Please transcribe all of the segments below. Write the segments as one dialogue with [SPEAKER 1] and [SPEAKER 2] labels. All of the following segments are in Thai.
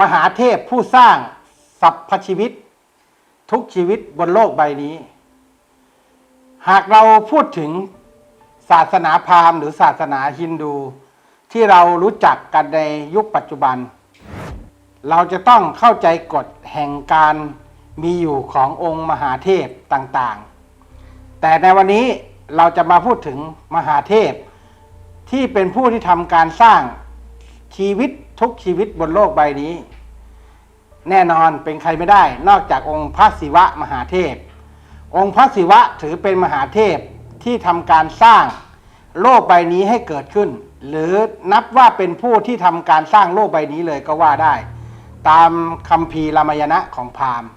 [SPEAKER 1] ม
[SPEAKER 2] หาเทพผู้สร้างสรรพชีวิต ทุกชีวิตบนโลกใบนี้ หากเราพูดถึงศาสนาพราหมณ์หรือศาสนาฮินดู ที่เรารู้จักกันในยุคปัจจุบัน เราจะต้องเข้าใจกฎแห่งการมีอยู่ขององค์มหาเทพต่างๆ แต่ในวันนี้เราจะมาพูดถึงมหาเทพที่เป็นผู้ที่ทำการสร้างชีวิตทุกชีวิตบนโลกใบนี้ แน่นอนเป็นใครไม่ได้ นอกจากองค์พระศิวะมหาเทพ องค์พระศิวะถือเป็นมหาเทพที่ทำการสร้างโลกใบนี้ให้เกิดขึ้น หรือนับว่าเป็นผู้ที่ทำการสร้างโลกใบนี้เลยก็ว่าได้ ตามคัมภีรามายณะของพราหมณ์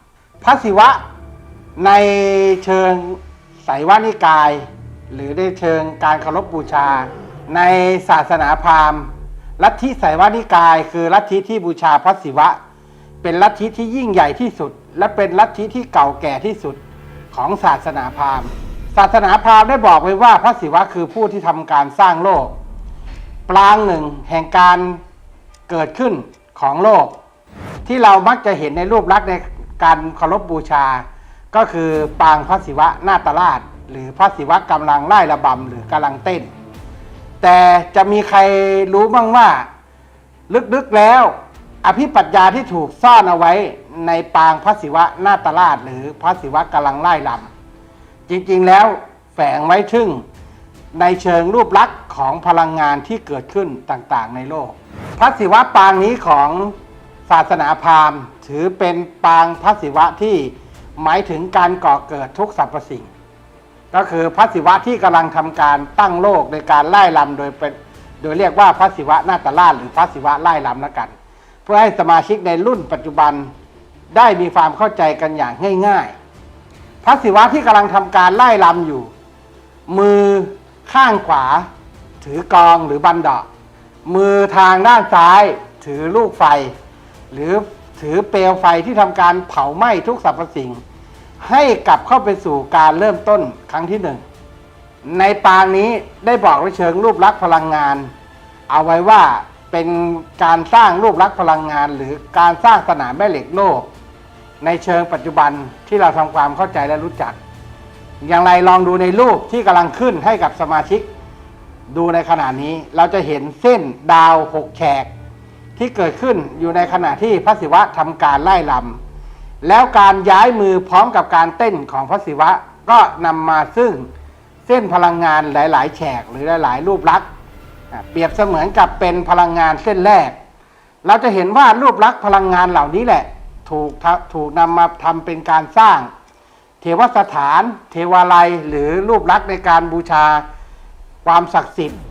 [SPEAKER 2] พระศิวะในเชิงไสยวานิกาย หรือในเชิงการเคารพบูชา ในศาสนาพราหมณ์ ลัทธิไสยวานิกาย คือลัทธิที่บูชาพระศิวะ เป็นลัทธิที่ยิ่งใหญ่ที่สุด และเป็นลัทธิที่เก่าแก่ที่สุดของศาสนาพราหมณ์ ศาสนาพราหมณ์ได้บอกไว้ว่าพระศิวะคือผู้ที่ทำการสร้างโลก ปรางหนึ่งแห่งการเกิดขึ้นของโลก ที่เรามักจะเห็นในรูปลักษณ์ในการเคารพบูชา ก็คือปางพระศิวะหน้าตราช หรือพระศิวะกำลังไล่ระบำหรือกำลังเต้น แต่จะมีใครรู้บ้างว่า ลึกๆแล้ว อภิปัญญาที่ถูกซ่อนเอาไว้ในปางพระศิวะหน้าตราช หรือพระศิวะกำลังไล่ลำจริงๆแล้วแฝงไว้ทึ่งในเชิงรูปลักษณ์ของพลังงานที่เกิดขึ้นต่างๆ ในโลก พระศิวะปางนี้ของศาสนาพราหมณ์ ถือเป็นปางพระศิวะที่หมายถึงการก่อเกิดทุกสรรพสิ่ง ก็คือพระศิวะที่กำลังทำการตั้งโลกในการไล่ลำโดยเป็นโดยเรียกว่าพระศิวะนาตราชหรือพระศิวะไล่ลำแล้วกัน เพื่อให้สมาชิกในรุ่นปัจจุบันได้มีความเข้าใจกันอย่างง่ายๆ พระศิวะที่กำลังทำการไล่ลำอยู่ มือข้างขวา ถือกองหรือบันดาะมือทางด้านซ้าย ถือลูกไฟ หรือถือเปลวไฟที่ทำการเผาไหม้ทุกสรรพสิ่ง ให้กลับเข้าไปสู่การเริ่มต้นครั้งที่หนึ่งในปางนี้ได้บอกไว้เชิงรูปลักษณ์พลังงาน เอาไว้ว่าเป็นการสร้างรูปลักษณ์พลังงาน หรือการสร้างสนามแม่เหล็กโลก ในเชิงปัจจุบันที่เราทำความเข้าใจและรู้จัก อย่างไรลองดูในรูปที่กำลังขึ้นให้กับสมาชิก ดูในขณะนี้เราจะเห็นเส้นดาวหกแฉกที่เกิดขึ้นอยู่ในขณะที่พระศิวะทำการไล่ลำ แล้วการย้ายมือพร้อมกับการเต้นของพระศิวะ ก็นำมาซึ่งเส้นพลังงานหลาย ๆ แฉกหรือหลาย ๆ รูปลักษณ์เปรียบเสมือนกับเป็นพลังงานเส้นแรก เราจะเห็นว่ารูปลักษณ์พลังงานเหล่านี้แหละ ถูกถูกนำมาทำเป็นการสร้าง เทวสถาน เทวาลัยหรือรูปลักษณ์ในการบูชาความศักดิ์สิทธิ์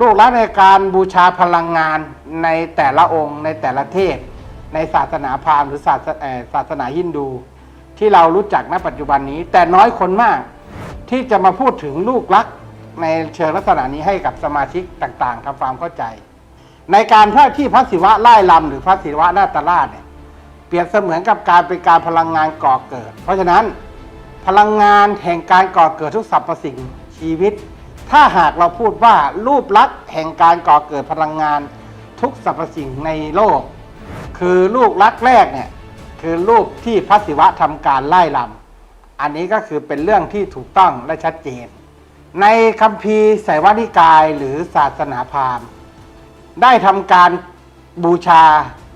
[SPEAKER 2] รูปลักษณ์ในการบูชาพลังงานในแต่ละองค์ในแต่ละเทพ ในศาสนาพราหมณ์หรือศาสศาสนาฮินดู ที่เรารู้จักณปัจจุบันนี้ แต่น้อยคนมากที่จะมาพูดถึงลูกลักในเชิงลักษณะนี้ให้กับสมาชิกต่างๆทำความเข้าใจ ในการท่าที่พระศิวะไล่ลำหรือพระศิวะนาตราชเนี่ยเปรียบเสมือนกับการเป็นการพลังงานก่อเกิด เพราะฉะนั้นพลังงานแห่งการก่อเกิดทุกสรรพสิ่งชีวิต ถ้าหากเราพูดว่ารูปลักษณ์แห่งการก่อเกิดพลังงานทุกสรรพสิ่งในโลก คือรูปลักแรกเนี่ยคือรูปที่พระศิวะทำการไล่ลำอันนี้ก็คือเป็นเรื่องที่ถูกต้องและชัดเจน ในคัมภีร์ไสวนิกายหรือศาสนาพราหมณ์ ได้ทำการบูชา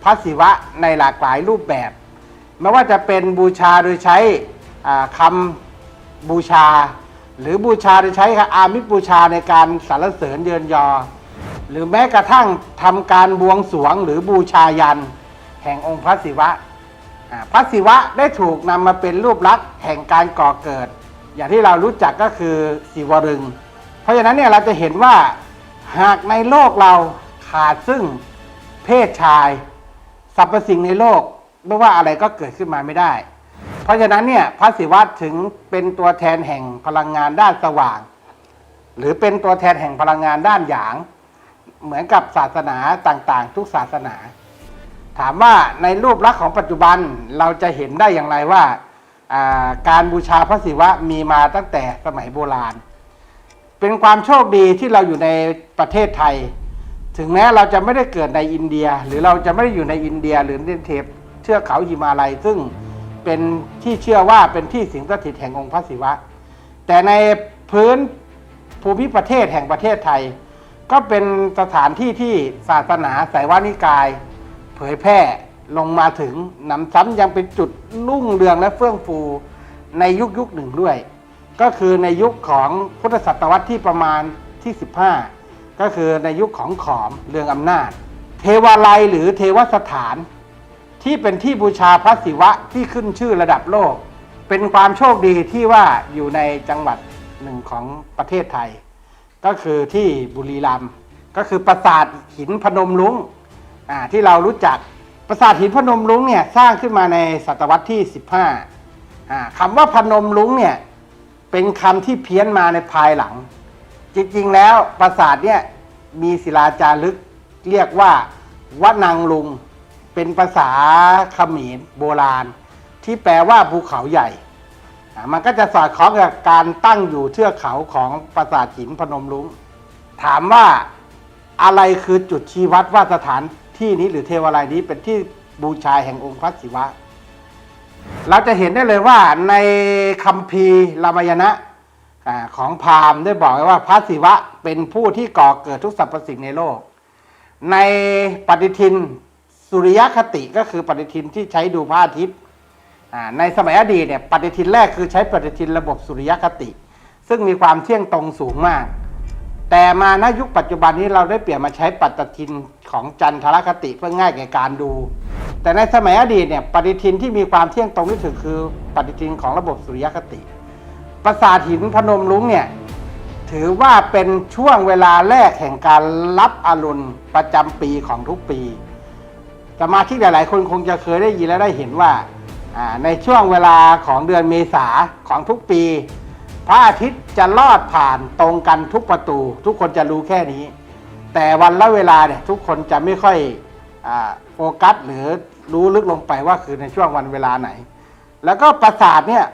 [SPEAKER 2] พระศิวะในหลากหลายรูปแบบไม่ว่าจะเป็นบูชาโดยใช้อ่าคำบูชา หรือบูชาโดยใช้อามิสบูชาในการสรรเสริญเยินยอ หรือแม้กระทั่งทำการบวงสรวงหรือบูชายัน แห่งองค์พระศิวะพระศิวะได้ถูกนำมาเป็นรูปลักษณ์แห่งการก่อเกิด อย่างที่เรารู้จักก็คือสีวรึง เพราะฉะนั้นเนี่ยเราจะเห็นว่าหากในโลกเราขาดซึ่งเพศชายสรรพสิ่งในโลกไม่ว่าอะไรก็เกิดขึ้นมาไม่ได้ เพราะฉะนั้นเนี่ยพระศิวะถึงเป็นตัวแทนแห่งพลังงานด้านสว่าง หรือเป็นตัวแทนแห่งพลังงานด้านหยาง เหมือนกับศาสนาต่างๆ ทุกศาสนา ถามว่าในรูปลักษณ์ของปัจจุบันเราจะเห็นได้อย่างไรว่าการบูชาพระศิวะมีมาตั้งแต่สมัยโบราณ เป็นความโชคดีที่เราอยู่ในประเทศไทย ถึงแม้เราจะไม่ได้เกิดในอินเดีย หรือเราจะไม่ได้อยู่ในอินเดีย หรือในเทปเทือกเขาหิมาลัย ซึ่งเป็นที่เชื่อว่าเป็นที่สิงสถิตแห่งองค์พระศิวะ แต่ในพื้นภูมิประเทศแห่งประเทศไทย ก็เป็นสถานที่ที่ศาสนาไสยวานิกาย ผยแพร่ลงมาถึงหนำซ้ำยังเป็นจุดรุ่งเรืองและเฟื่องฟูในยุคยุคหนึ่งด้วย ก็คือในยุคของพุทธศตวรรษที่ประมาณที่ 15 ก็คือในยุคของขอมเรืองอำนาจ เทวาลัยหรือเทวสถาน ที่เป็นที่บูชาพระศิวะที่ขึ้นชื่อระดับโลก เป็นความโชคดีที่ว่าอยู่ในจังหวัดหนึ่งของประเทศไทย ก็คือที่บุรีรัมย์ก็คือปราสาทหินพนมลุง อ่าที่เรารู้จักปราสาทหินพนมลุงเนี่ยสร้างขึ้นมาในศตวรรษที่ 15อ่าคำว่าพนมลุงเนี่ยเป็นคำที่เพี้ยนมาในภายหลัง จริงๆแล้วปราสาทเนี่ยมีศิลาจารึกเรียกว่าวะนังลุง เป็นภาษาเขมรโบราณ ที่แปลว่าภูเขาใหญ่ มันก็จะสอดคล้องกับการตั้งอยู่เทือกเขาของปราสาทหินพนมรุ้ง ถามว่าอะไรคือจุดชี้วัดว่าสถาน ที่นี้หรือเทวาลัยนี้เป็นที่บูชาแห่งองค์พระศิวะ เราจะเห็นได้เลยว่าในคัมภีร์รามายณะของพราหมณ์ได้บอกไว้ว่าพระศิวะเป็นผู้ที่ก่อเกิดทุกสรรพสิ่งในโลก ในปฏิทินสุริยคติก็คือปฏิทินที่ใช้ดูพระอาทิตย์ในสมัยอดีตเนี่ยปฏิทินแรกคือใช้ปฏิทินระบบสุริยคติ ซึ่งมีความเที่ยงตรงสูงมาก แต่มาณยุคปัจจุบันนี้เราได้เปลี่ยนมาใช้ปฏิทินของจันทรคติเพื่อง่ายแก่การดู แต่ในสมัยอดีตเนี่ยปฏิทินที่มีความเที่ยงตรงที่สุดคือปฏิทินของระบบสุริยคติ ปราสาทหินพนมรุ้งเนี่ยถือว่าเป็นช่วงเวลาแรกแห่งการรับอรุณประจำปีของทุกปีสมาชิกหลาย ๆ คนคงจะเคยได้ยินและได้เห็นว่าในช่วงเวลาของเดือนเมษาของทุกปี ระอาทิตย์จะลอดผ่านตรงกันทุกประตู ทุกคนจะรู้แค่นี้ แต่วันและเวลาเนี่ยทุกคนจะไม่ค่อยอโฟกัสหรือรู้ลึกลงไปว่าคือในช่วงวันเวลาไหน แล้วก็ปราสาทเนี่ย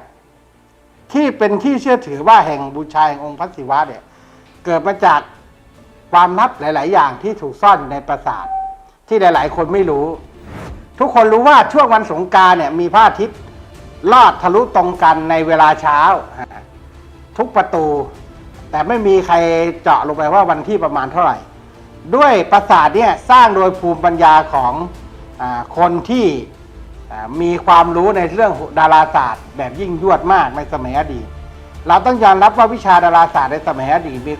[SPEAKER 2] ที่เป็นที่เชื่อถือว่าแห่งบูชาแห่งองค์พระศิวะเนี่ยเกิดมาจากความลับหลาย ๆ อย่างที่ถูกซ่อนอยู่ในปราสาทที่หลาย ๆ คนไม่รู้ ทุกคนรู้ว่าช่วงวันสงการเนี่ยมีพระอาทิตย์ลอดทะลุตรงกันในเวลาเช้า ทุกประตู แต่ไม่มีใครเจาะลงไปว่าวันที่ประมาณเท่าไหร่ ด้วยปราสาทเนี่ยสร้างโดยภูมิปัญญาของอคนที่มีความรู้ในเรื่องดาราศาสตร์ แบบยิ่งยวดมากในสมัยอดีต เราต้องยอมรับว่าวิชาดาราศาสตร์ในสมัยอดีตมี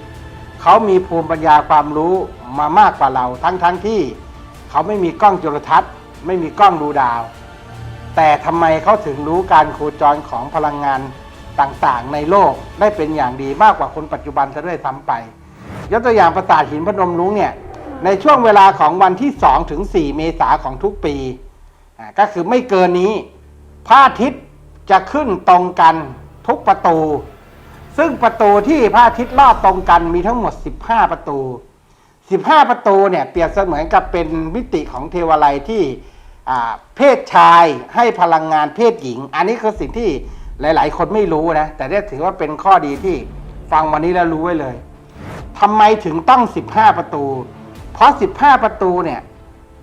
[SPEAKER 2] เขามีภูมิปัญญาความรู้มามากกว่าเรา ทั้งทั้งที่เขาไม่มีกล้องจุลทรรศน์ ไม่มีกล้องดูดาว แต่ทำไมเขาถึงรู้การโคจรของพลังงาน ต่างๆ ในโลกได้เป็นอย่างดีมากกว่าคนปัจจุบันซะด้วยซ้ำไป ยกตัวอย่างปราสาทหินพนมรุ้งเนี่ยในช่วงเวลาของวันที่2ถึง4เมษาของทุกปีก็คือไม่เกินนี้พระอาทิตย์จะขึ้นตรงกันทุกประตู ซึ่งประตูที่พระอาทิตย์ลอดตรงกันมีทั้งหมด 15 ประตู 15 ประตูเนี่ยเปรียบเสมือนกับเป็นมิติของเทวาลัยที่เพศชายให้พลังงานเพศหญิง อันนี้คือสิ่งที่ หลาย ๆ คนไม่รู้นะ แต่เนี่ยถือว่าเป็นข้อดีที่ฟังวันนี้แล้วรู้ไว้เลยทำไมถึงต้อง 15 ประตู เพราะ 15 ประตูเนี่ย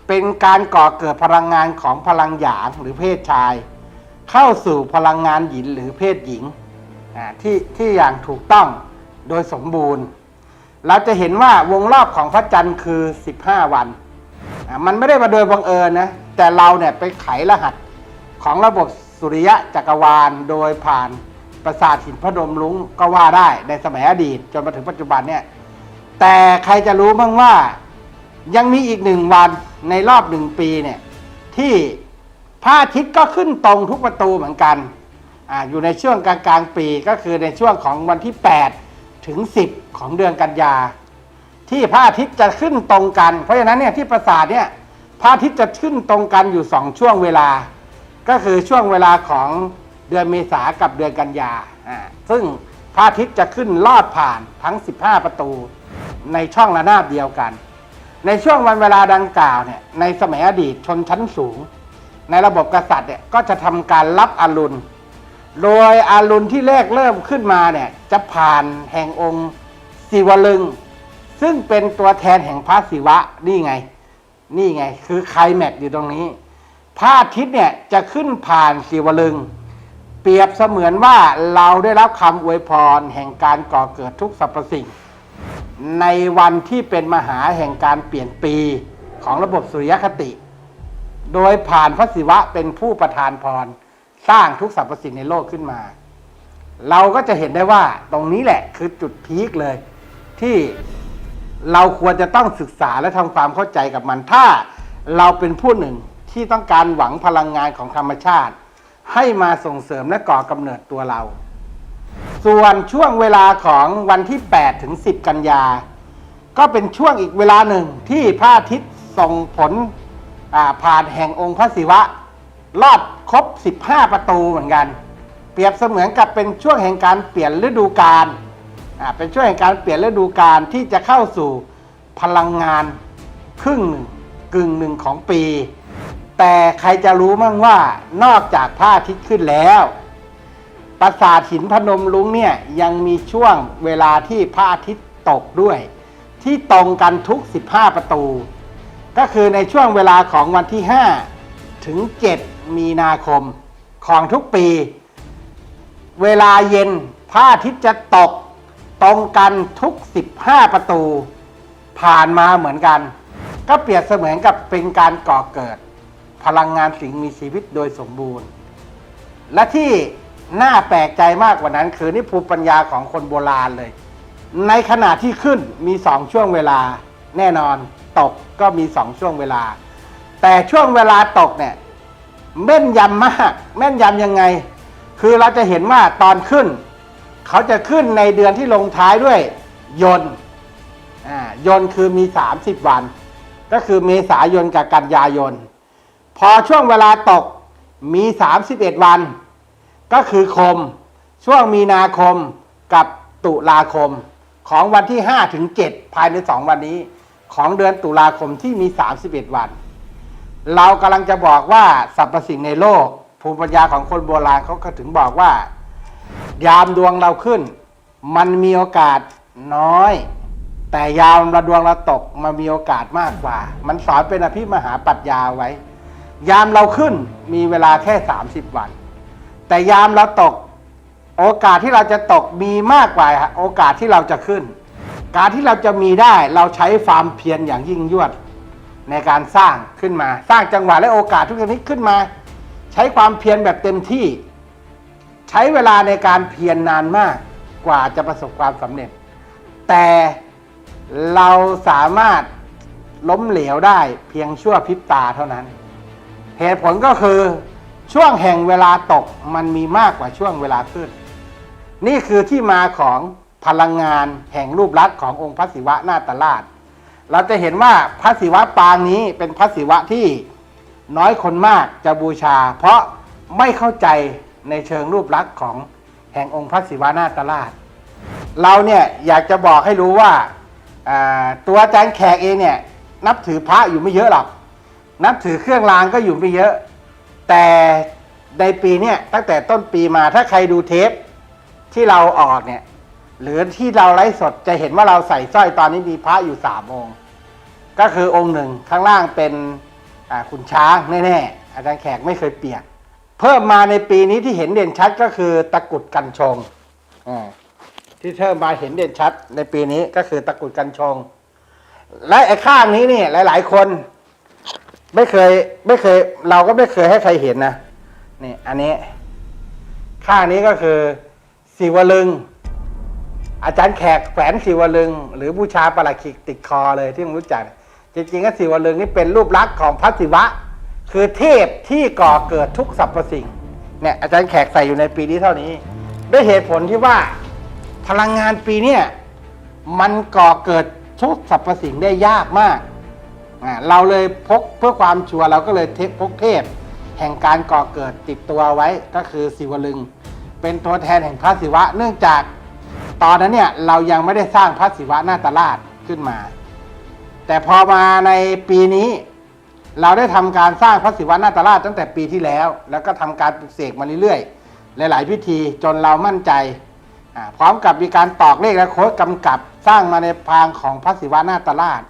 [SPEAKER 2] เป็นการก่อเกิดพลังงานของพลังหยางหรือเพศชาย เข้าสู่พลังงานหญิงหรือเพศหญิงอ่าที่ที่อย่างถูกต้องโดยสมบูรณ์ เราจะเห็นว่าวงรอบของพระจันทร์คือ 15 วันอะมันไม่ได้มาโดยบังเอิญนะแต่เราเนี่ยไปไขรหัสของระบบ สุริยะจักรวาลโดยผ่านปราสาทหินพระดมลุงก็ว่าได้ในสมัยอดีตจนมาถึงปัจจุบันเนี่ยแต่ใครจะรู้บ้างว่ายังมีอีกหนึ่งวันในรอบหนึ่งปีเนี่ยที่พระอาทิตย์ก็ขึ้นตรงทุกประตูเหมือนกันอ่าอยู่ในช่วงกลางกลางปีก็คือในช่วงของวันที่ 8 ถึง 10 ของเดือนกันยา ที่พระอาทิตย์จะขึ้นตรงกัน เพราะฉะนั้นเนี่ยที่ปราสาทเนี่ยพระอาทิตย์จะขึ้นตรงกันอยู่สองช่วงเวลา ก็คือช่วงเวลาของเดือนเมษากับเดือนกันยา ซึ่งพระอาทิตย์จะขึ้นลอดผ่านทั้ง 15 ประตู ในช่องระนาบเดียวกัน ในช่วงวันเวลาดังกล่าวเนี่ย ในสมัยอดีตชนชั้นสูง ในระบบกษัตริย์เนี่ยก็จะทำการรับอารุณ โดยอารุณที่แรกเริ่มขึ้นมาเนี่ยจะผ่านแห่งองค์ศิวลึง ซึ่งเป็นตัวแทนแห่งพระศิวะนี่ไง นี่ไง คือไคลแม็กอยู่ตรงนี้ พระอาทิตย์เนี่ยจะขึ้นผ่านศิวลึง เปรียบเสมือนว่าเราได้รับคำอวยพรแห่งการก่อเกิดทุกสรรพสิ่ง ในวันที่เป็นมหาแห่งการเปลี่ยนปีของระบบสุริยคติ โดยผ่านพระศิวะเป็นผู้ประทานพร สร้างทุกสรรพสิ่งในโลกขึ้นมา เราก็จะเห็นได้ว่าตรงนี้แหละคือจุดพีคเลย ที่เราควรจะต้องศึกษาและทำความเข้าใจกับมันถ้าเราเป็นผู้หนึ่ง ที่ต้องการหวังพลังงานของธรรมชาติ ให้มาส่งเสริมและก่อกำเนิดตัวเรา ส่วนช่วงเวลาของวันที่ 8 ถึง 10 กันยา ก็เป็นช่วงอีกเวลาหนึ่งที่พระอาทิตย์ส่งผลผ่านแห่งองค์พระศิวะ รอดครบ 15 ประตูเหมือนกัน เปรียบเสมือนกับเป็นช่วงแห่งการเปลี่ยนฤดูกาลเป็นช่วงแห่งการเปลี่ยนฤดูกาลที่จะเข้าสู่พลังงานครึ่งหนึ่งกึ่งหนึ่งของปี แต่ใครจะรู้มั่งว่านอกจากพระอาทิตย์ขึ้นแล้ว ปราสาทหินพนมลุงเนี่ยยังมีช่วงเวลาที่พระอาทิตย์ตกด้วย ที่ตรงกันทุก 15 ประตู ก็คือในช่วงเวลาของวันที่ 5 ถึง 7 มีนาคมของทุกปี เวลาเย็นพระอาทิตย์จะตกตรงกันทุก 15 ประตู ผ่านมาเหมือนกัน ก็เปรียบเสมือนกับเป็นการก่อเกิด พลังงานสิ่งมีชีวิตโดยสมบูรณ์ และที่น่าแปลกใจมากกว่านั้น คือนี่ภูมิปัญญาของคนโบราณเลย ในขณะที่ขึ้นมีสองช่วงเวลาแน่นอนตกก็มีสองช่วงเวลา แต่ช่วงเวลาตกเนี่ยแม่นยำมาก แม่นยำยังไง คือเราจะเห็นว่าตอนขึ้น เขาจะขึ้นในเดือนที่ลงท้ายด้วย ยนอ่ายนคือมี 30 วัน ก็คือเมษายนกับกันยายน พอช่วงเวลาตกมี 31 วัน ก็คือคม ช่วงมีนาคมกับตุลาคมของวันที่ 5 ถึง 7 ภายใน 2 วันนี้ ของเดือนตุลาคมที่มี 31 วัน เรากำลังจะบอกว่าสรรพสิ่งในโลก ภูมิปัญญาของคนโบราณเขาก็ถึงบอกว่า ยามดวงเราขึ้น มันมีโอกาสน้อย แต่ยามราดวงเราตกมันมีโอกาสมากกว่า มันสอนเป็นอภิมหาปรัชญาไว้ ยามเราขึ้นมีเวลาแค่ 30 วัน แต่ยามเราตก โอกาสที่เราจะตกมีมากกว่าโอกาสที่เราจะขึ้น การที่เราจะมีได้เราใช้ความเพียรอย่างยิ่งยวดในการสร้างขึ้นมา สร้างจังหวะและโอกาสทุกชนิดขึ้นมา ใช้ความเพียรแบบเต็มที่ ใช้เวลาในการเพียรนนานมากกว่าจะประสบความสำเร็จ แต่เราสามารถล้มเหลวได้เพียงชั่วพริบตาเท่านั้น เหตุผลก็คือช่วงแห่งเวลาตกมันมีมากกว่าช่วงเวลาขึ้น นี่คือที่มาของพลังงานแห่งรูปลักษณ์ขององค์พระศิวะนาตลาดเราจะเห็นว่าพระศิวะปางนี้เป็นพระศิวะที่น้อยคนมากจะบูชา เพราะไม่เข้าใจในเชิงรูปลักษณ์ของแห่งองค์พระศิวะนาตลาดเราเนี่ยอยากจะบอกให้รู้ว่าอ่าตัวอาจารย์แขกเองเนี่ยนับถือพระอยู่ไม่เยอะหรอก นับถือเครื่องรางก็อยู่ไม่เยอะ แต่ในปีเนี้ยตั้งแต่ต้นปีมาถ้าใครดูเทปที่เราออกเนี่ย หรือที่เราไลฟ์สดจะเห็นว่าเราใส่สร้อยตอนนี้มีพระอยู่สามองค์ ก็คือองค์หนึ่งข้างล่างเป็นอ่าขุนช้างแน่ๆอาจารย์แขกไม่เคยเปลี่ยนเพิ่มมาในปีนี้ที่เห็นเด่นชัดก็คือตะกุดกันชงที่เพิ่มมาเห็นเด่นชัดในปีนี้ก็คือตะกุดกันชง และไอ้ข้างนี้นี่หลาย ๆ คน ไม่เคย ไม่เคย เราก็ไม่เคยให้ใครเห็นนะนี่อันนี้ ข้างนี้ก็คือศิวลึง อาจารย์แขกแฝนศิวลึง หรือบูชาประหลัดขิกติดคอเลยที่มึงรู้จัก จริงๆก็ศิวลึงนี่เป็นรูปลักษณ์ของพระศิวะ คือเทพที่ก่อเกิดทุกสรรพสิ่งเนี่ยอาจารย์แขกใส่อยู่ในปีนี้เท่านี้ ด้วยเหตุผลที่ว่าพลังงานปีเนี่ยมันก่อเกิดทุกสรรพสิ่งได้ยากมาก อ่าเราเลยพกเพื่อความชัวร์เราก็เลยเทพกเทพ แห่งการก่อเกิดติดตัวไว้ก็คือศิวลึง เป็นตัวแทนแห่งพระศิวะ เนื่องจาก ตอนนั้นเนี่ยเรายังไม่ได้สร้างพระศิวะหน้าตาราชขึ้นมา แต่พอมาในปีนี้ เราได้ทำการสร้างพระศิวะนาตราชตั้งแต่ปีที่แล้ว แล้วก็ทำการปลุกเสกมาเรื่อยๆ หลายๆพิธีจนเรามั่นใจอ่าพร้อมกับมีการตอกเลขและโค้ดกำกับสร้างมาในพางของพระศิวะนาตราช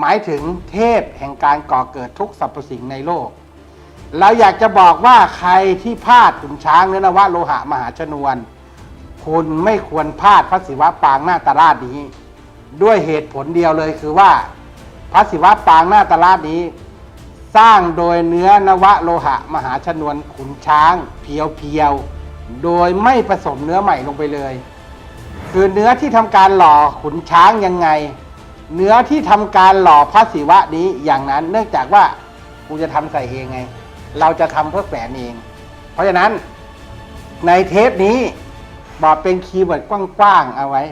[SPEAKER 2] หมายถึงเทพแห่งการก่อเกิดทุกสรรพสิ่งในโลก เราอยากจะบอกว่าใครที่พลาดขุนช้างเนื้อนวะโลหะมหาชนวน คุณไม่ควรพลาดพระศิวะปางหน้าตาราชนี้ ด้วยเหตุผลเดียวเลยคือว่า พระศิวะปางหน้าตาราชนี้ สร้างโดยเนื้อนวะโลหะมหาชนวนขุนช้างเพียวๆโดยไม่ผสมเนื้อใหม่ลงไปเลย คือเนื้อที่ทำการหล่อขุนช้างยังไง เนื้อที่ทำการหล่อพระศิวะนี้อย่างนั้น เนื่องจากว่ากูจะทำใส่เองไง เราจะทำเพื่อแฝนเอง เพราะฉะนั้นในเทปนี้บอกเป็นคีย์เวิร์ดกว้างๆเอาไว้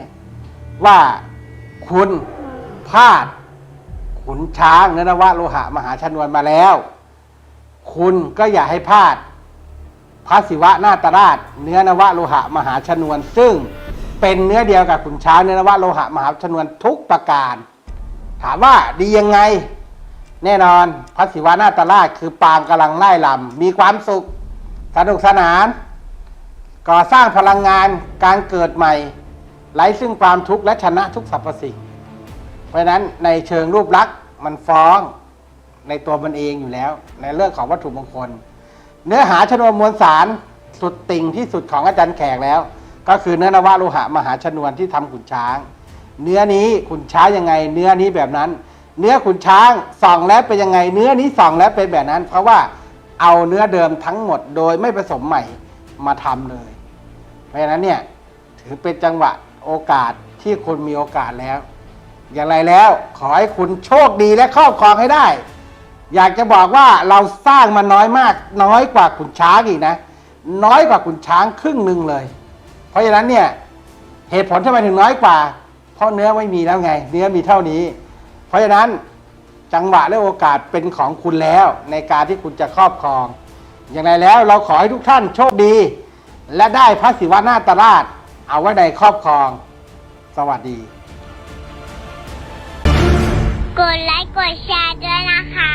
[SPEAKER 2] ว่าคุณพลาด ขุนช้างเนรนวะโลหะมหาชนวนมาแล้ว คุณก็อย่าให้พลาดพระศิวะนาตราช เนื้อนวะโลหะมหาชนวนซึ่ง เป็นเนื้อเดียวกับขุนช้างเนื้อนวะโลหะมหาชนวนทุกประการ ถามว่าดียังไง แน่นอนพระศิวะนาตราชคือปางกำลังไล่ลำมีความสุข สนุกสนาน ก่อสร้างพลังงานการเกิดใหม่ไร้ซึ่งความทุกข์และชนะทุกสรรพสิ่ง เพราะฉะนั้นในเชิงรูปลักษณ์มันฟ้องในตัวมันเองอยู่แล้ว ในเรื่องของวัตถุมงคล เนื้อหาชนวนมวลสารสุดติ่งที่สุดของอาจารย์แขกแล้ว ก็คือเนื้อนวะโลหะมหาชนวนที่ทำขุนช้าง เนื้อนี้ขุนช้างยังไง เนื้อนี้แบบนั้น เนื้อขุนช้างส่องแล้วเป็นยังไง เนื้อนี้ส่องแล้วเป็นแบบนั้น เพราะว่าเอาเนื้อเดิมทั้งหมดโดยไม่ผสมใหม่มาทำเลย เพราะฉะนั้นเนี่ยถือเป็นจังหวะโอกาสที่คุณมีโอกาสแล้ว อย่างไรแล้วขอให้คุณโชคดีและครอบครองให้ได้ อยากจะบอกว่าเราสร้างมาน้อยมาก น้อยกว่าขุนช้างอีกนะ น้อยกว่าขุนช้างครึ่งหนึ่งเลย ราะฉะนั้นเนี่ยเหตุผลทำไมถึงน้อยกว่า เพราะเนื้อไม่มีแล้วไง เนื้อมีเท่านี้ เพราะฉะนั้นจังหวะและโอกาสเป็นของคุณแล้ว ในการที่คุณจะครอบครอง อย่างไรแล้วเราขอให้ทุกท่านโชคดี และได้พระศิวะนาตราช เอาไว้ในครอบครอง สวัสดี
[SPEAKER 1] กดไลค์กดแชร์ด้วยนะคะ